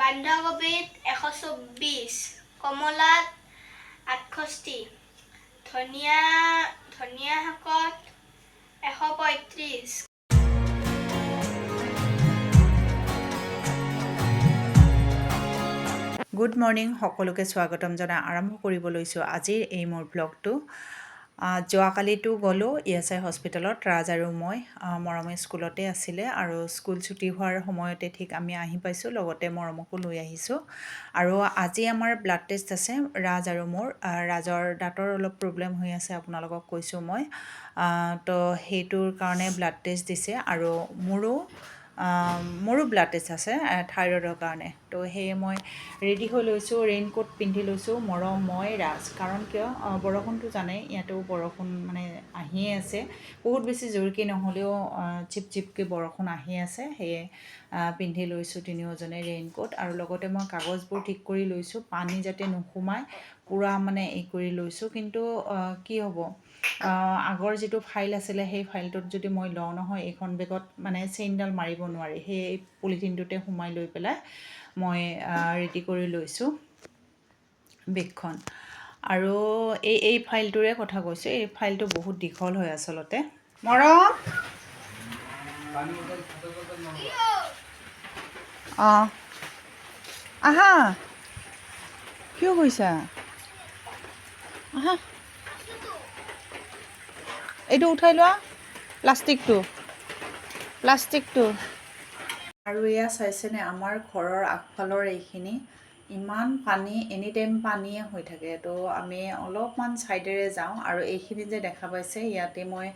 বন্ধাকবিত এশ চৌব্বিছ কমলাত আঠষষ্ঠি ধনিয়া ধনিয়া শাকত এশ পঁয়ত্ৰিছ। গুড মৰ্ণিং সকলোকে স্বাগতম জনাই আৰম্ভ কৰিব লৈছোঁ আজিৰ এই মোৰ ব্লগটো যোৱাকালিতো গ'লোঁ ই এছ আই হস্পিটেলত ৰাজ আৰু মই মৰমে স্কুলতে আছিলে আৰু স্কুল ছুটি হোৱাৰ সময়তে ঠিক আমি আহি পাইছোঁ লগতে মৰমকো লৈ আহিছোঁ। আৰু আজি আমাৰ ব্লাড টেষ্ট আছে ৰাজ আৰু মোৰ। ৰাজৰ দাঁতৰ অলপ প্ৰব্লেম হৈ আছে আপোনালোকক কৈছোঁ মই। তো সেইটোৰ কাৰণে ব্লাড টেষ্ট দিছে আৰু মোৰো মোৰো ব্লাড টেষ্ট আছে থাইৰয়ডৰ কাৰণে। তো সেয়ে মই ৰেডি হৈ লৈছোঁ ৰেইনকোট পিন্ধি লৈছোঁ মৰম মই ৰাজ। কাৰণ কিয়? বৰষুণটো জানে ইয়াতো বৰষুণ মানে আহিয়ে আছে। বহুত বেছি জোৰকৈ নহ'লেও আহ, চিপ চিপকৈ বৰষুণ আহি আছে। সেয়ে পিন্ধি লৈছোঁ তিনিওজনে ৰেইনকোট আৰু লগতে মই কাগজবোৰ ঠিক কৰি লৈছোঁ পানী যাতে নোসোমায় পূৰা মানে এই কৰি লৈছোঁ। কিন্তু কি হ'ব? আগৰ যিটো ফাইল আছিলে সেই ফাইলটোত যদি মই লওঁ নহয় এইখন বেগত মানে চেইনডাল মাৰিব নোৱাৰি। সেই পলিথিনটোতে সোমাই লৈ পেলাই মই ৰেডি কৰি লৈছোঁ বেগখন। আৰু এই এই ফাইলটোৰে কথা কৈছোঁ এই ফাইলটো বহুত দীঘল হয় আচলতে। মৰম! অঁ। আহা! কিয় কৈছা এইটো উঠাই লোৱা। প্লাষ্টিকটো। প্লাষ্টিকটো। আৰু এয়া চাইছেনে আমাৰ ঘৰৰ আগফালৰ এইখিনি। ইমান পানী এনি টাইম পানীয়ে হৈ থাকে। তো আমি অলপমান ছাইডেৰে যাওঁ আৰু এইখিনি যে দেখা পাইছে ইয়াতে মই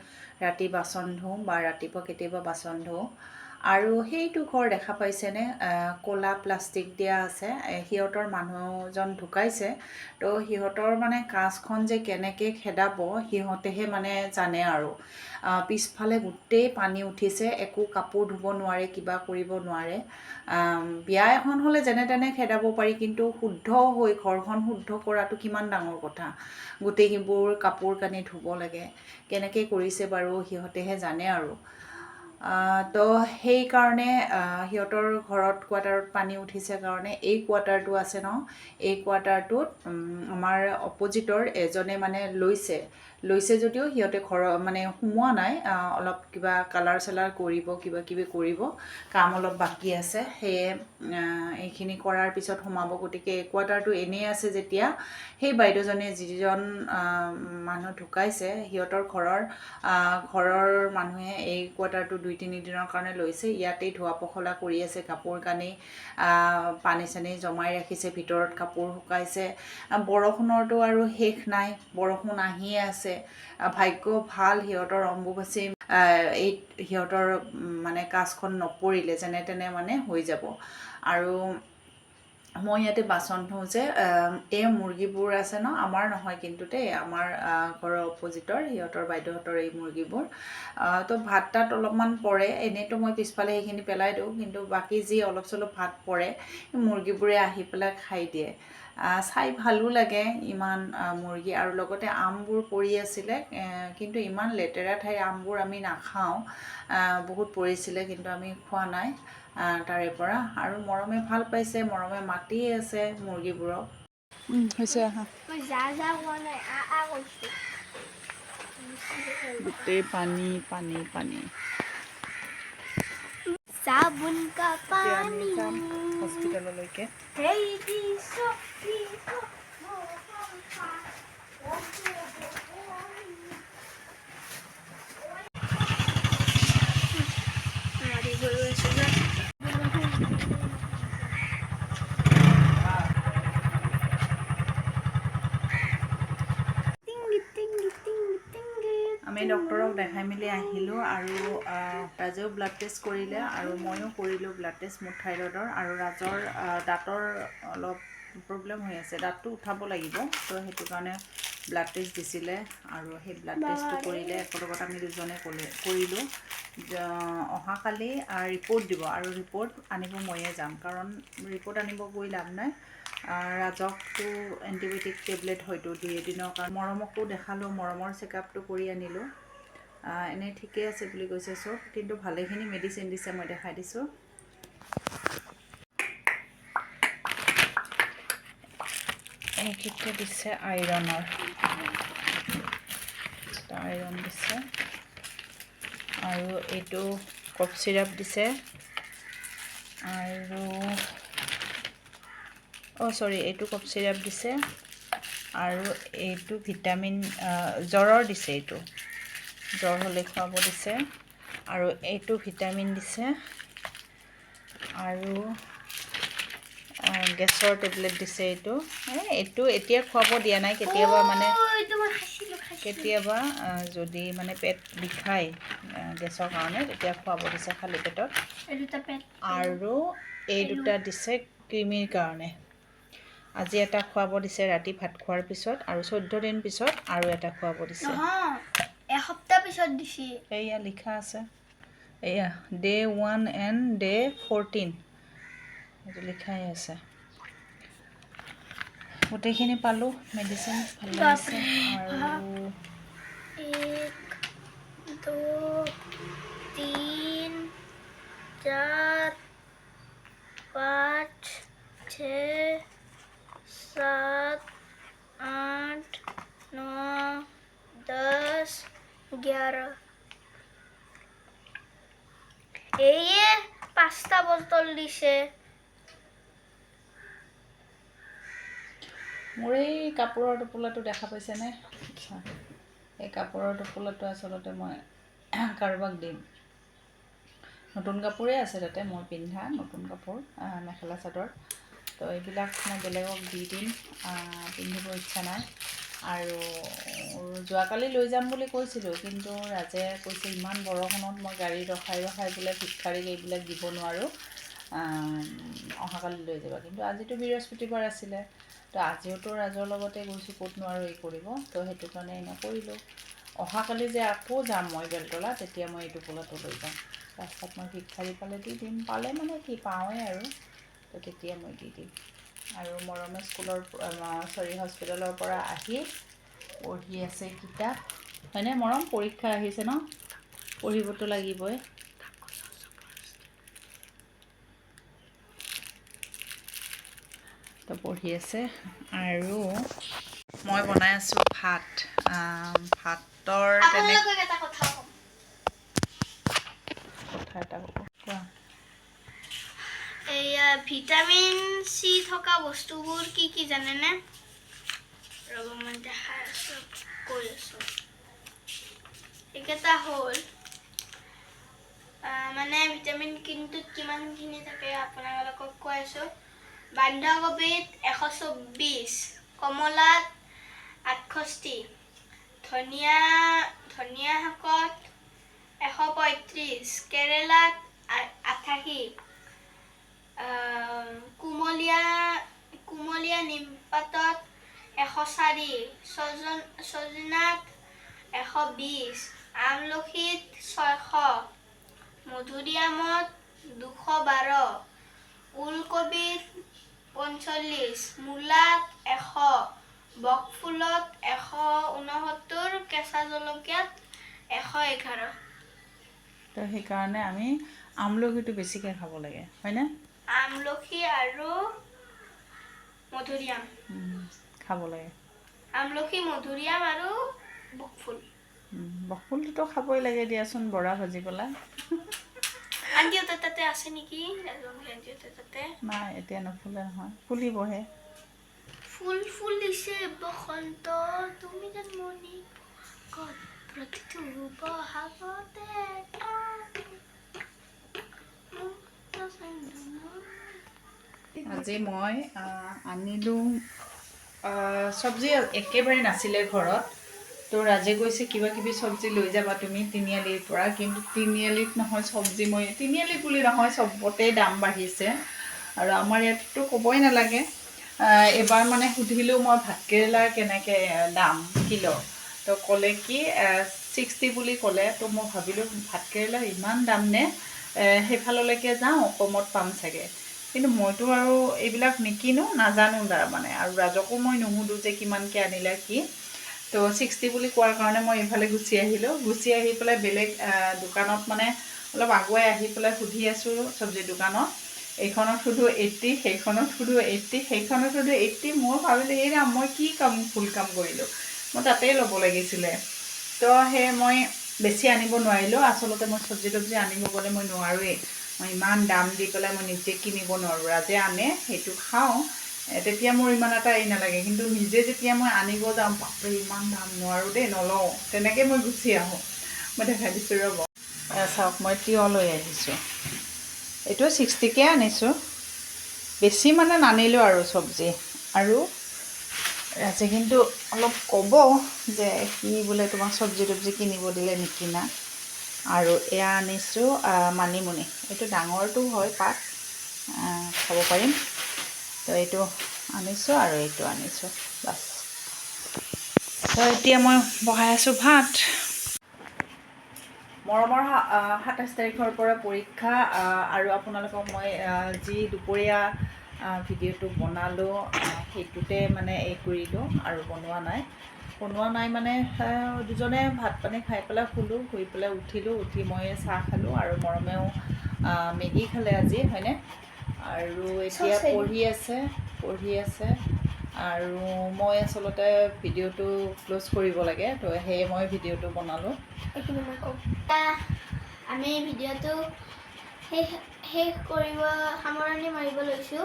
ৰাতি বাচন ধুওঁ বা ৰাতিপুৱা কেতিয়াবা বাচন ধুওঁ। আৰু সেইটো ঘৰ দেখা পাইছেনে? ক'লা প্লাষ্টিক দিয়া আছে। সিহঁতৰ মানুহজন ঢুকাইছে। তো সিহঁতৰ মানে কাঁচখন যে কেনেকৈ খেদাব সিহঁতেহে মানে জানে আৰু। পিছফালে গোটেই পানী উঠিছে। একো কাপোৰ ধুব নোৱাৰে কিবা কৰিব নোৱাৰে। বিয়া এখন হ'লে যেনে তেনে খেদাব পাৰি কিন্তু শুদ্ধ হৈ ঘৰখন শুদ্ধ কৰাটো কিমান ডাঙৰ কথা। গোটেইবোৰ কাপোৰ কানি ধুব লাগে। কেনেকৈ কৰিছে বাৰু সিহঁতেহে জানে আৰু। তো সেইকাৰণে সিহঁতৰ ঘৰত কোৱাৰ্টাৰত পানী উঠিছে কাৰণে এই কোৱাৰ্টাৰটো আছে ন এই কোৱাৰ্টাৰটোত উম, আমাৰ অপজিটৰ এজনে মানে লৈছে। লৈছে যদিও সিহঁতে ঘৰৰ মানে সোমোৱা নাই অলপ কিবা কালাৰ চালাৰ কৰিব কিবা কিবি কৰিব কাম অলপ বাকী আছে। সেয়ে এইখিনি কৰাৰ পিছত সোমাব গতিকে এই কোৱাৰ্টাৰটো এনেই আছে যেতিয়া সেই বাইদেউজনী যিজন মানুহ ঢুকাইছে সিহঁতৰ ঘৰৰ ঘৰৰ মানুহে এই কোৱাৰ্টাৰটো দুই তিনিদিনৰ কাৰণে লৈছে। ইয়াতেই ধোৱা পখলা কৰি আছে, কাপোৰ কানি পানী চানী জমাই ৰাখিছে, ভিতৰত কাপোৰ শুকাইছে। বৰষুণৰতো আৰু শেষ নাই, বৰষুণ আহিয়ে আছে। ভাগ্য ভালো, সিহঁতৰ অম্বুবাচী এই সিহঁতৰ মানে কাজখন নপৰিলে, যেনে তেনে মানে হৈ যাব। আৰু মই ইয়াতে বাচন ধোওঁ যে এই মুৰ্গীবোৰ আছে ন, আমাৰ নহয় কিন্তু দেই, আমাৰ ঘৰৰ অপজিটৰ সিহঁতৰ বাইদেউহঁতৰ এই মুৰ্গীবোৰ। তো ভাত তাত অলপমান পৰে এনেইতো মই পিছফালে সেইখিনি পেলাই দিওঁ, কিন্তু বাকী যি অলপ চলপ ভাত পৰে মুৰ্গীবোৰে আহি পেলাই খাই দিয়ে। চাই ভালো লাগে ইমান মুৰ্গী। আৰু লগতে আমবোৰ পৰি আছিলে কিন্তু ইমান লেতেৰা ঠাইৰ আমবোৰ আমি নাখাওঁ। বহুত পৰিছিলে, কিন্তু আমি খোৱা নাই। তাৰে পৰা। আৰু মৰমে ভালো পাইছে মৰমে মাতি আছে মুৰ্গীবোৰক। হৈছে গোটেই পানী পানী পানী। চাবোন হস্পিটেললৈকে দেখাই মেলি আহিলোঁ আৰু ৰাজেও ব্লাড টেষ্ট কৰিলে আৰু ময়ো কৰিলোঁ ব্লাড টেষ্ট মোৰ থাইৰয়ডৰ আৰু ৰাজৰ দাঁতৰ অলপ প্ৰব্লেম হৈ আছে। দাঁতটো উঠাব লাগিব তো সেইটো কাৰণে ব্লাড টেষ্ট দিছিলে আৰু সেই ব্লাড টেষ্টটো কৰিলে একেলগত আমি দুজনে ক'লে কৰিলোঁ। অহাকালি ৰিপৰ্ট দিব আৰু ৰিপৰ্ট আনিব ময়ে যাম। কাৰণ ৰিপৰ্ট আনিব গৈ লাভ নাই। ৰাজকটো এণ্টিবায়'টিক টেবলেট হয়তো দুই এদিনৰ কাৰণে মৰমকো দেখালোঁ মৰমৰ চেকআপটো কৰি আনিলোঁ। এনেই ঠিকেই আছে বুলি কৈছে চব কিন্তু ভালেখিনি মেডিচিন দিছে মই দেখাই দিছোঁ। এইকেইটা দিছে আইৰণৰ আইৰণ দিছে। আৰু এইটো কফ চিৰাপ দিছে। আৰু অঁ চৰি এইটো কফ চিৰাপ দিছে। আৰু এইটো ভিটামিন জ্বৰৰ দিছে এইটো। জ্বৰ হ'লে খুৱাব দিছে। আৰু এইটো ভিটামিন দিছে। আৰু গেছৰ টেবলেট দিছে এইটো। এই এইটো এতিয়া খুৱাব দিয়া নাই। কেতিয়াবা মানে। কেতিয়াবা যদি মানে পেট বিষায় গেছৰ কাৰণে তেতিয়া খুৱাব দিছে খালী পেটত। আৰু এই দুটা দিছে কৃমিৰ কাৰণে। আজি এটা খুৱাব দিছে ৰাতি ভাত খোৱাৰ পিছত আৰু চৈধ্য দিন পিছত আৰু এটা খুৱাব দিছে। এসপ্তাহ পিছত দিছি এয়া লিখা আছে এয়া day' one and day' fourteen এইটো লিখাই আছে গোটেইখিনি পালোঁ মেডিচিন ভাল লাগিছে আৰু एक दो तीन चार पाँच छ सात आठ ग्यारह এই পাঁচটা বটল দিছে মোৰ এই কাপোৰৰ টোপোলাটো দেখা পাইছেনে আচ্ছা এই কাপোৰৰ টোপোলাটো আচলতে মই কাৰোবাক দিম নতুন কাপোৰেই আছে তাতে মই পিন্ধা নতুন কাপোৰ আহ, মেখেলা চাদৰ তো এইবিলাক মই বেলেগক দি দিম আহ, পিন্ধিব ইচ্ছা নাই আৰু যোৱাকালি লৈ যাম বুলি কৈছিলোঁ কিন্তু ৰাজে কৈছে ইমান বৰষুণত মই গাড়ী ৰখাই ৰখাই বোলে ভিক্ষাৰীক এইবিলাক দিব নোৱাৰোঁ। অহাকালি লৈ যাবা। কিন্তু আজিতো বৃহস্পতিবাৰ আছিলে। তো আজিওতো ৰাজৰ লগতে গৈছোঁ ক'তনো আৰু এই কৰিব। তো সেইটো কাৰণে এনে কৰিলোঁ। অহাকালি যে আকৌ যাম মই বেলতলা তেতিয়া মই এইটো পোলাটো লৈ যাম। ৰাস্তাত মই ভিক্ষাৰী পালে দি দিম। পালে মানে কি পাওঁৱেই আৰু। তো তেতিয়া মই দি দিম। আৰু মৰমে স্কুলৰ চৰি হস্পিটেলৰ পৰা আহি পঢ়ি আছে কিতাপ। হয়নে? মৰম পৰীক্ষা আহিছে ন? পঢ়িবতো লাগিবই। তো পঢ়ি আছে। আৰু মই বনাই আছোঁ ভাত। ভাতৰ তেনে কথা এটা ক'ব। ভিটামিন চি থকা বস্তুবোৰ কি কি জানেনে? ৰ'ব, মই দেখাই আছোঁ কৈ আছোঁ। এইকেইটা হ'ল মানে ভিটামিন কিনটোত কিমানখিনি থাকে আপোনালোকক কৈ আছোঁ। বন্ধাকবিত এশ চৌব্বিছ, কমলাত আঠষষ্ঠি, ধনিয়া ধনিয়া শাকত এশ পঁয়ত্ৰিছ, কেৰেলাত আঠাশী কুমলীয়া নিমপাতত এশ চাৰি ছজন ছজনাত এশ বিছ আমলখিত ছয়শো মধুৰিআমত দুশ বাৰ ওলকবিত পঞ্চল্লিছ মূলাত এশ বকফুলত এশ ঊনসত্তৰ কেঁচা জলকীয়াত এশ এঘাৰ। তো সেইকাৰণে আমি আমলখিটো বেছিকৈ খাব লাগে হয়নে? আমলখি আৰু মধুৰিআম। উম, খাব লাগে আমলখি মধুৰিআম আৰু বকফুল। বকফুলটোতো খাবই লাগে দিয়াচোন বৰা ভাজি পেলাই আন্টিহঁতৰ তাতে আছে নেকি? আন্টিহঁতৰ তাতে। নাই এতিয়া নুফুলে নহয় ফুলিবহে। ফুল ফুল বসন্ত তুমি যেন মনি কত প্ৰতিটো বহাগতে আজি মই আনিলোঁ চব্জি একেবাৰে নাছিলে ঘৰত। তো ৰাজে কৈছে কিবা কিবি চব্জি লৈ যাবা তুমি তিনিআলিৰ পৰা, কিন্তু তিনিআলিত নহয় চব্জি মই, তিনিআলি বুলি নহয়, চবতে দাম বাঢ়িছে। আৰু আমাৰ ইয়াততো ক'বই নালাগে। এবাৰ মানে সুধিলোঁ মই ভাতকেৰেলাৰ কেনেকৈ দাম, কিলো? তো ক'লে কি ছিক্সটি বুলি ক'লে। তো মই ভাবিলোঁ ভাতকেৰেলাৰ ইমান দাম নে? সেইফাললৈকে যাওঁ কমত পাম চাগে। কিন্তু মইতো আৰু এইবিলাক নিকিনো, নাজানো তাৰ মানে। আৰু ৰাজকো মই নুসুধোঁ যে কিমানকৈ আনিলে কি। তো ছিক্সটি বুলি কোৱাৰ কাৰণে মই এইফালে গুচি আহিলোঁ। গুচি আহি পেলাই বেলেগ দোকানত মানে অলপ আগুৱাই আহি পেলাই সুধি আছোঁ চব্জি দোকানত। এইখনত শুধু এইট্টি সেইখনত শুধু এইট্টি সেইখনত শুধু এইট্টি মই ভাবিলোঁ এই ৰাম মই কি কাম, ভুল কাম কৰিলোঁ? মই তাতেই ল'ব লাগিছিলে। তো সেই মই বেছি আনিব নোৱাৰিলোঁ। আচলতে মই চব্জি তব্জি আনিব গ'লে মই নোৱাৰোৱেই। ইমান দাম দি পেলাই মই নিজে কিনিব নোৱাৰোঁ। ৰাজে আনে, সেইটো খাওঁ তেতিয়া মোৰ ইমান এটা এই নালাগে। কিন্তু নিজে যেতিয়া মই আনিব যাওঁ, বাপৰে, ইমান দাম নোৱাৰোঁ দেই, নলওঁ। তেনেকৈ মই গুচি আহোঁ। মই দেখাই দিছোঁ, ৰ'ব। চাওক, মই তিয়হ লৈ আহিছোঁ। এইটো ছিক্সটিকে আনিছোঁ। বেছি মানে নানিলোঁ আৰু চব্জি। আৰু ৰাজে কিন্তু অলপ ক'ব যে কি বোলে তোমাক চব্জি তব্জি কিনিব দিলে নিকিনা। আৰু এয়া আনিছোঁ মানিমুনি। এইটো ডাঙৰটো হয় পাত খাব পাৰিম। তো এইটো আনিছোঁ আৰু এইটো আনিছোঁ বাছ। তো এতিয়া মই বহাই আছোঁ ভাত। মৰমৰ সাতাইছ তাৰিখৰ পৰা পৰীক্ষা আৰু আপোনালোকক মই যি দুপৰীয়া ভিডিঅ'টো বনালোঁ সেইটোতে মানে এই কৰিলোঁ আৰু বনোৱা নাই। বনোৱা নাই মানে। দুজনে ভাত পানী খাই পেলাই শুলোঁ শুই পেলাই উঠিলোঁ উঠি মই চাহ খালোঁ আৰু মৰমেও মেগী খালে আজি হয়নে? আৰু এতিয়া। পঢ়ি আছে পঢ়ি আছে। আৰু মই আচলতে ভিডিঅ'টো ক্ল'জ কৰিব লাগে তো সেয়ে মই ভিডিঅ'টো বনালোঁ। আমি ভিডিঅ'টো শেষ শেষ কৰিব সামৰণি মাৰিব লৈছোঁ।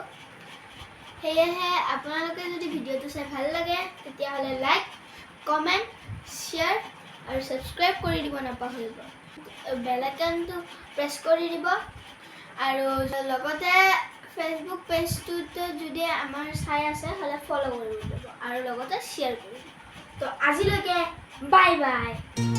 সেয়েহে আপোনালোকে যদি ভিডিঅ'টো চাই ভাল লাগে তেতিয়াহ'লে লাইক কমেণ্ট শ্বেয়াৰ আৰু ছাবস্ক্ৰাইব কৰি দিব নাপাহৰিব বেল আইকনটো প্ৰেছ কৰি দিব। আৰু লগতে ফেচবুক পেজটোত যদি আমাৰ চাই আছে, হ'লে ফ'ল' কৰিব আৰু লগতে শ্বেয়াৰ কৰিব তো আজিলৈকে বাই বাই